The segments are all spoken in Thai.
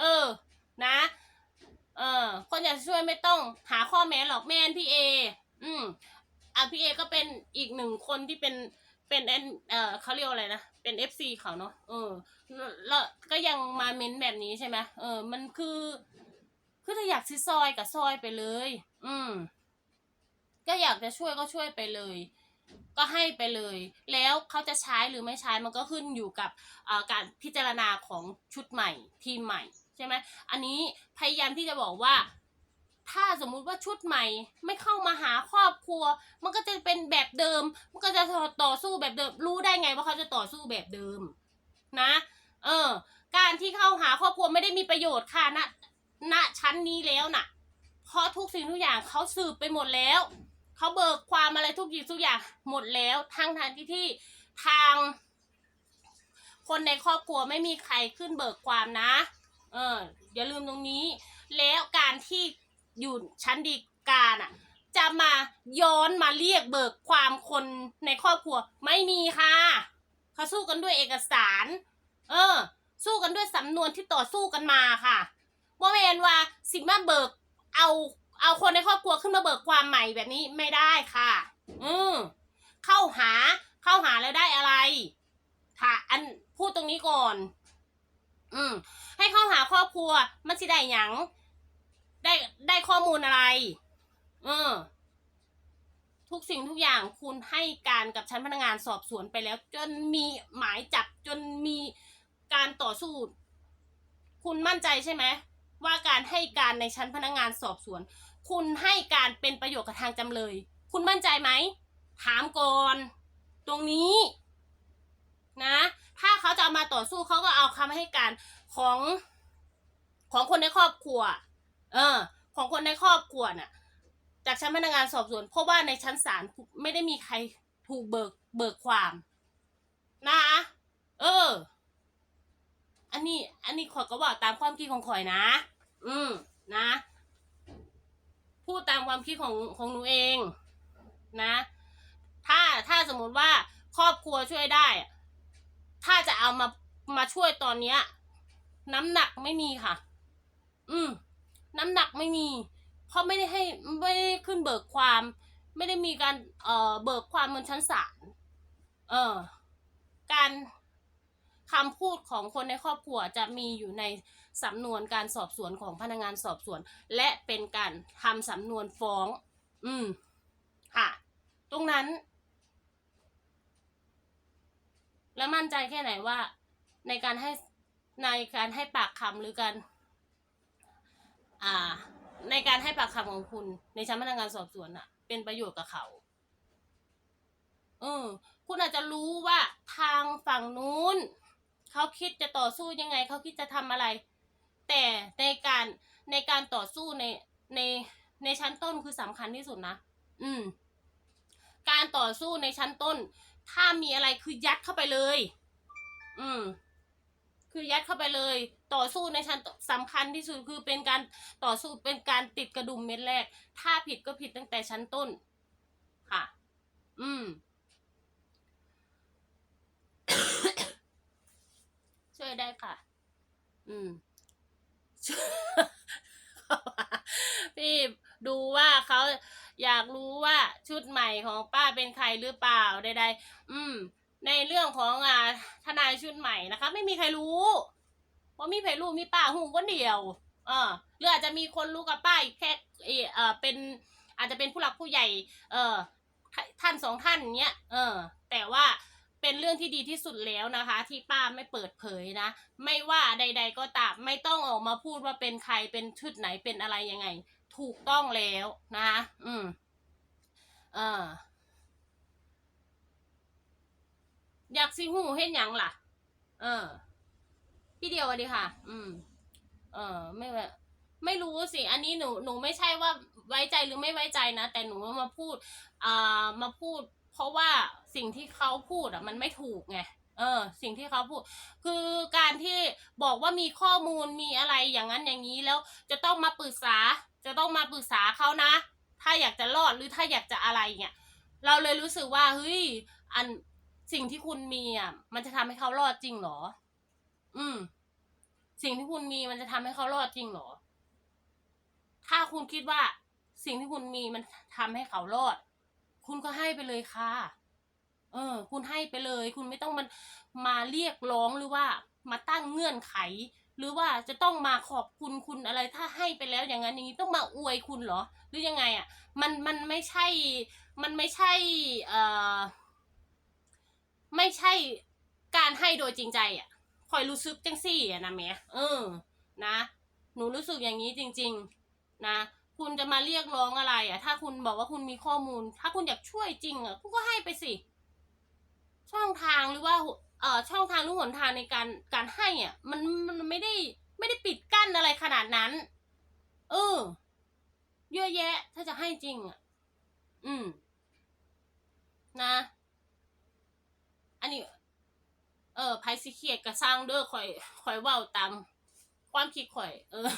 เออ นะ เออ คนอยากจะช่วยไม่ต้องหาข้อแม้หรอกแม่นพี่เอ อืมอะพี่เอก็เป็นอีกหนึ่งคนที่เป็นเป็นแอนเออเขาเรียกว่าอะไรนะ เป็นเอฟซีเขาเนาะ เออ แล้วก็ยังมาเม้นแบบนี้ใช่ไหมเออ มันคือ คือถ้าอยากซิซอยกับซอยไปเลย อืม ก็อยากจะช่วยก็ช่วยไปเลย ก็ให้ไปเลย แล้วเขาจะใช้หรือไม่ใช้มันก็ขึ้นอยู่กับการพิจารณาของชุดใหม่ทีมใหม่ ช่ไหมอันนี้พยายามที่จะบอกว่า ถ้าสมมุติว่าชุดใหม่ ไม่เข้ามาหาครอบครัว มันก็จะเป็นแบบเดิม มันก็จะต่อสู้แบบเดิม รู้ได้ไงว่าเขาจะต่อสู้แบบเดิม นะ เออ การที่เข้าหาครอบครัวไม่ได้มีประโยชน์ค่ะณณชั้นนี้แล้วน่ะ เพราะทุกสิ่งทุกอย่างเขาสืบไปหมดแล้วเขาเบิกความอะไรทุกอย่างทุกอย่างหมดแล้วทางทางที่ที่ทาง คนในครอบครัวไม่มีใครขึ้นเบิกความนะ เอออย่าลืมตรงนี้ แล้วการที่อยู่ชั้นดีกาน่ะ จะมาย้อนมาเรียกเบิกความคนในครอบครัว ไม่มีค่ะเขาสู้กันด้วยเอกสาร เออ สู้กันด้วยสำนวนที่ต่อสู้กันมาค่ะว่าเมนว่าสิมาเบิกเอาเอาคนในครอบครัวขึ้นมาเบิกความใหม่แบบนี้ไม่ได้ค่ะ อืมเข้าหาเข้าหาแล้วได้อะไรค่ะอันพูดตรงนี้ก่อน อืมให้เข้าหาครอบครัว มันสิได้หยังได้ได้ข้อมูลอะไรเออทุกสิ่งทุกอย่างคุณให้การกับชั้นพนักงานสอบสวนไปแล้ว จนมีหมายจับจนมีการต่อสู้คุณมั่นใจใช่ไหมว่าการให้การในชั้นพนักงานสอบสวน คุณให้การเป็นประโยชน์กับทางจำเลย คุณมั่นใจไหมถามก่อน ตรงนี้ นะ ถ้าเขาจะเอามาต่อสู้เขาก็เอาคำให้การของของคนในครอบครัว เออ ของคนในครอบครัวน่ะ จากชั้นพนักงานสอบสวนเพราะว่าในชั้นศาลไม่ได้มีใครถูกเบิกเบิกความนะเออ อันนี้ อันนี้ขอยก็บอกตามความคิดของข่อยนะ อืม นะ พูดตามความคิดของของหนูเอง นะ ถ้าถ้าสมมติว่าครอบครัวช่วยได้ ถ้าจะเอามามาช่วยตอนเนี้ย น้ำหนักไม่มีค่ะ อืม น้ำหนักไม่มี เพราะไม่ได้ให้ไม่ได้ขึ้นเบิกความ ไม่ได้มีการเอ่อเบิกความบนชั้นศาลเออ การคำพูดของคนในครอบครัวจะมีอยู่ในสำนวนการสอบสวนของพนักงานสอบสวน และเป็นการทำสำนวนฟ้อง อืม ค่ะ ตรงนั้น แล้วมั่นใจแค่ไหนว่าในการให้ในการให้ปากคำหรือการอ่า ในการให้ปากคำของคุณ ในชั้นพนักงานสอบสวนอะเป็นประโยชน์กับเขาเออคุณอาจจะรู้ว่าทางฝั่งนู้นเขาคิดจะต่อสู้ยังไงเขาคิดจะทำอะไร แต่ในการในการต่อสู้ในในในชั้นต้นคือสำคัญที่สุดนะ อืม การต่อสู้ในชั้นต้น ถ้ามีอะไรคือยัดเข้าไปเลย อืม คือยัดเข้าไปเลย ต่อสู้ในชั้นสำคัญที่สุดคือเป็นการต่อสู้เป็นการติดกระดุมเม็ดแรก ถ้าผิดก็ผิดตั้งแต่ชั้นต้น ค่ะ อืม ช่วยได้ค่ะ อืมพี่ ดูว่าเขาอยากรู้ว่าชุดใหม่ของป้าเป็นใครหรือเปล่าใดๆอืม ในเรื่องของอ่าทนายชุดใหม่นะคะ ไม่มีใครรู้เพราะมีใครรู้มีป้าหูคนเดียวเออหรืออาจจะมีคนรู้กับป้าอีกแค่เออเออเป็น อาจจะเป็นผู้หลักผู้ใหญ่ เออท่านสองท่านเนี้ยเออ แต่ว่าเป็นเรื่องที่ดีที่สุดแล้วนะคะ ที่ป้าไม่เปิดเผยนะ ไม่ว่าใด ๆ ก็ตามไม่ต้องออกมาพูดว่าเป็นใครเป็นชุดไหนเป็นอะไรยังไง ถูกต้องแล้วนะคะอืมเอออยากสิหูเห็นยังล่ะ เออ พี่เดียวดีค่ะ อืม เออ ไม่แบบไม่รู้สิ อันนี้หนู หนูไม่ใช่ว่าไว้ใจหรือไม่ไว้ใจนะ แต่หนูมาพูด อ่า มาพูด เพราะว่าสิ่งที่เขาพูดอะ มันไม่ถูกไง เออ สิ่งที่เขาพูด คือการที่บอกว่ามีข้อมูลมีอะไรอย่างนั้นอย่างนี้แล้วจะต้องมาปรึกษา จะต้องมาปรึกษาเขานะ ถ้าอยากจะรอดหรือถ้าอยากจะอะไรเนี่ยเราเลยรู้สึกว่าเฮ้ยอันสิ่งที่คุณมีอะมันจะทำให้เขารอดจริงหรอ อืม สิ่งที่คุณมีมันจะทำให้เขารอดจริงหรอ ถ้าคุณคิดว่าสิ่งที่คุณมีมันทำให้เขารอด คุณก็ให้ไปเลยค่ะ คุณให้ไปเลย คุณไม่ต้องมันมาเรียกร้องหรือว่ามาตั้งเงื่อนไข หรือว่าจะต้องมาขอบคุณคุณอะไรถ้าให้ไปแล้วอย่างนั้นอย่างนี้ต้องมาอวยคุณเหรอ หรือยังไงอะมันมันไม่ใช่มันไม่ใช่เอ่อไม่ใช่การให้โดยจริงใจอะคอยรู้สึกจังสี่อะนะแม่เออนะ หนูรู้สึกอย่างนี้จริง ๆนะคุณจะมาเรียกร้องอะไรอะ ถ้าคุณบอกว่าคุณมีข้อมูล ถ้าคุณอยากช่วยจริงอะคุณก็ให้ไปสิ ช่องทางหรือว่าเอ่อช่องทางหรือหนทางในการการให้อะมันมันไม่ได้ไม่ได้ปิดกั้นอะไรขนาดนั้น เออ เยอะแยะ ถ้าจะให้จริงอะ อืม นะ อันนี้ เออไพสิเครียดกระสร้างเด้อข่อยข่อยเว้าตามความคิดข่อย เออ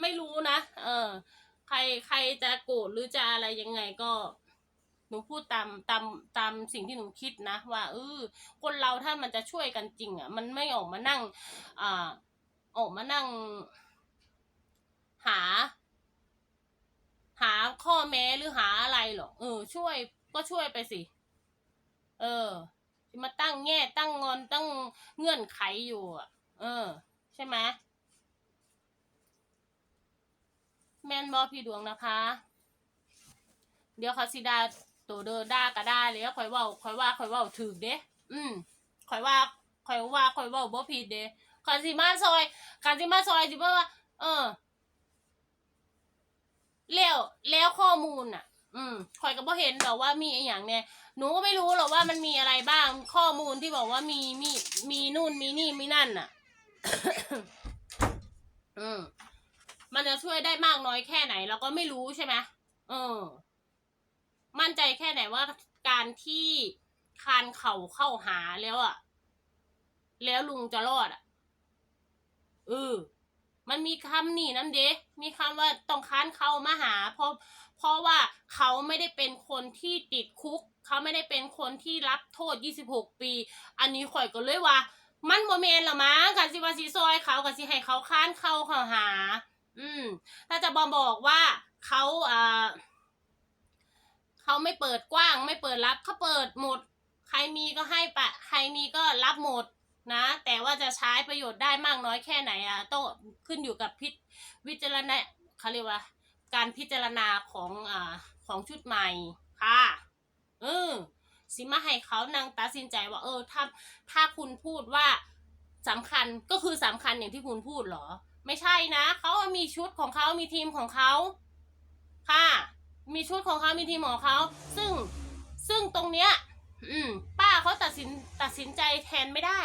ไม่รู้นะ เออ ใครใครจะโกรธหรือจะอะไรยังไงก็ หนูพูดตามตามตามสิ่งที่หนูคิดนะ ว่าเออคนเราถ้ามันจะช่วยกันจริงอะ มันไม่ออกมานั่งอ่าออกมานั่ง หา หาข้อแม้หรือหาอะไรหรอกเออ ช่วยก็ช่วยไปสิ เออมาตั้งแง่ตั้งงอนตั้งเงื่อนไขอยู่อะ เออ ใช่ไหมแมนบอพี่ดวงนะคะ เดี๋ยวเขาสิดา ตัวเดอด่าก็ได้เลยคอยว่าคอยว่าคอยว่าถือเด้อืมคอยว่าคอยว่าคอยว่าบ่ผิดเด้คันสิมาซอยคันสิมาซอยสิบ่ว่าเออแล้วแล้วข้อมูลอะ อืมคอยก็บ่เห็นหรอกว่ามีไอหย่างเนี่ยหนูก็ไม่รู้หรอกว่ามันมีอะไรบ้าง ข้อมูลที่บอกว่ามีมีมีนู่นมีนี่มีนั่นน่ะ อืมมันจะช่วยได้มากน้อยแค่ไหนเราก็ไม่รู้ใช่ไหมเออ มั่นใจแค่ไหนว่าการที่คานเข่าเข้าหาแล้วอะแล้วลุงจะรอดอะเออ มันมีคำนี่นั่นเด้มีคำว่าต้องค้านเข้ามาหา เพราะเพราะว่าเขาไม่ได้เป็นคนที่ติดคุก เขาไม่ได้เป็นคนที่รับโทษ 26 ปี อันนี้ข่อยก็เลยว่า มันโมเมนหรอมั้งกันสิว่าสิซอยเขากันสิให้เขาค้านเข้าเข้าหา อืมถ้าจะบอบอกว่าเขาอ่า เขาไม่เปิดกว้าง ไม่เปิดรับเขาเปิดหมด ใครมีก็ให้ปะใครมีก็รับหมดนะ แต่ว่าจะใช้ประโยชน์ได้มากน้อยแค่ไหนอะต้องขึ้นอยู่กับพิวิจารณะเขาเรียกว่า การพิจารณาของอ่าของชุดใหม่ค่ะเออสิมาให้เขานางตัดสินใจว่า เออถ้าถ้าคุณพูดว่าสำคัญก็คือสำคัญอย่างที่คุณพูดเหรอ ไม่ใช่นะเขามีชุดของเขามีทีมของเขาค่ะ มีชุดของเขามีทีมของเขา ซึ่งซึ่งตรงเนี้ย อืม ป้าเขาตัดสินตัดสินใจแทนไม่ได้